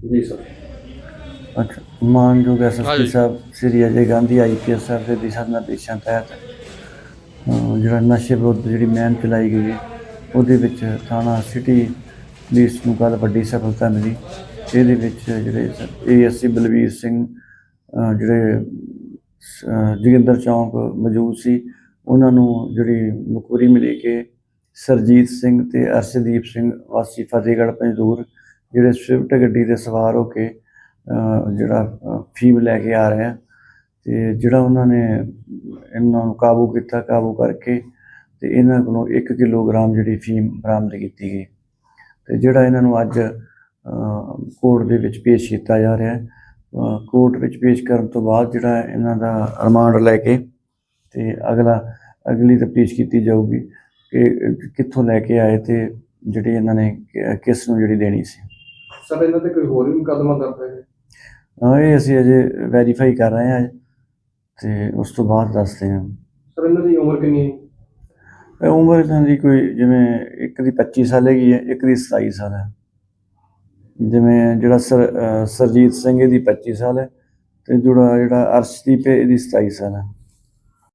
ਜੀ ਸਰ ਅੱਛਾ ਮਾਨਯੋਗ ਐਸਐਸਪੀ। ਸਾਹਿਬ ਸ੍ਰੀ ਅਜੇ ਗਾਂਧੀ ਆਈਪੀਐਸ ਸਾਹਿਬ ਦੇ ਦਿਸ਼ਾ ਨਿਰਦੇਸ਼ਾਂ ਤਹਿਤ ਜਿਹੜਾ ਨਸ਼ੇ ਵਿਰੁੱਧ ਜਿਹੜੀ ਮੁਹਿੰਮ ਚਲਾਈ ਗਈ ਹੈ ਉਹਦੇ ਵਿੱਚ ਥਾਣਾ ਸਿਟੀ ਪੁਲਿਸ ਨੂੰ ਕੱਲ੍ਹ ਵੱਡੀ ਸਫਲਤਾ ਮਿਲੀ ਇਹਦੇ ਵਿੱਚ ਜਿਹੜੇ ਏਐਸਸੀ ਬਲਵੀਰ ਸਿੰਘ ਜਿਹੜੇ ਜੋਗਿੰਦਰ ਚੌਂਕ ਮੌਜੂਦ ਸੀ ਉਹਨਾਂ ਨੂੰ ਜਿਹੜੀ ਮੁਖਬਰੀ ਮਿਲੀ ਕਿ ਸਰਜੀਤ ਸਿੰਘ ਤੇ ਅਰਸ਼ਦੀਪ ਸਿੰਘ ਵਾਸੀ ਫਤਿਹਗੜ੍ਹ ਪੰਜਦੂਰ ਜਿਹੜੇ ਸਵਿਫਟ ਗੱਡੀ ਤੇ ਸਵਾਰ ਹੋ ਕੇ ਜਿਹੜਾ ਫੀਮ ਲੈ ਕੇ ਆ ਰਹੇ ਆ, ਤੇ ਜਿਹੜਾ ਉਹਨਾਂ ਨੇ ਇਹਨਾਂ ਨੂੰ ਕਾਬੂ ਕੀਤਾ, ਕਾਬੂ ਕਰਕੇ ਤੇ ਇਹਨਾਂ ਕੋਲੋਂ 1 ਕਿਲੋਗ੍ਰਾਮ ਜਿਹੜੀ ਫੀਮ ਬਰਾਮਦ ਕੀਤੀ ਗਈ। ਤੇ ਜਿਹੜਾ ਇਹਨਾਂ ਨੂੰ ਅੱਜ ਕੋਰਟ ਦੇ ਵਿੱਚ ਪੇਸ਼ ਕੀਤਾ ਜਾ ਰਿਹਾ ਹੈ ਕੋਰਟ ਵਿੱਚ ਪੇਸ਼ ਕਰਨ ਤੋਂ ਬਾਅਦ ਜਿਹੜਾ ਇਹਨਾਂ ਦਾ ਰਿਮਾਂਡ ਲੈ ਕੇ ਤੇ ਅਗਲਾ, ਅਗਲੀ ਤਫਤੀਸ਼ ਕੀਤੀ ਜਾਊਗੀ ਕਿ ਕਿੱਥੋਂ ਲੈ ਕੇ ਆਏ ਤੇ ਜਿਹੜੀ ਇਹਨਾਂ ਨੇ ਕਿਸ ਨੂੰ ਜਿਹੜੀ ਦੇਣੀ ਸੀ। ਸਰ ਇਹਨਾਂ ਤੇ ਕੋਈ ਹੋਰ ਵੀ ਮੁਕੱਦਮਾ ਦਰਜ ਹੈ? ਹਾਂ ਇਹ ਅਸੀਂ ਅਜੇ ਵੈਰੀਫਾਈ ਕਰ ਰਹੇ ਹਾਂ ਤੇ ਉਸ ਤੋਂ ਬਾਅਦ ਦੱਸਦੇ ਹਾਂ। ਸਰ ਇਹਨਾਂ ਦੀ ਉਮਰ ਕਿੰਨੀ ਹੈ ਇਹ ਉਮਰ ਇਹਨਾਂ ਦੀ ਕੋਈ ਜਿਵੇਂ ਇੱਕ ਦੀ 25 ਸਾਲ ਹੈਗੀ ਹੈ ਇੱਕ ਦੀ 27 ਸਾਲ ਹੈ। ਜਿਵੇਂ ਜਿਹੜਾ ਸਰ ਸਰਜੀਤ ਸਿੰਘ ਇਹਦੀ 25 ਸਾਲ ਹੈ ਤੇ ਜਿਹੜਾ ਜਿਹੜਾ ਅਰਸ਼ਦੀਪ ਹੈ ਇਹਦੀ 27 ਸਾਲ ਹੈ।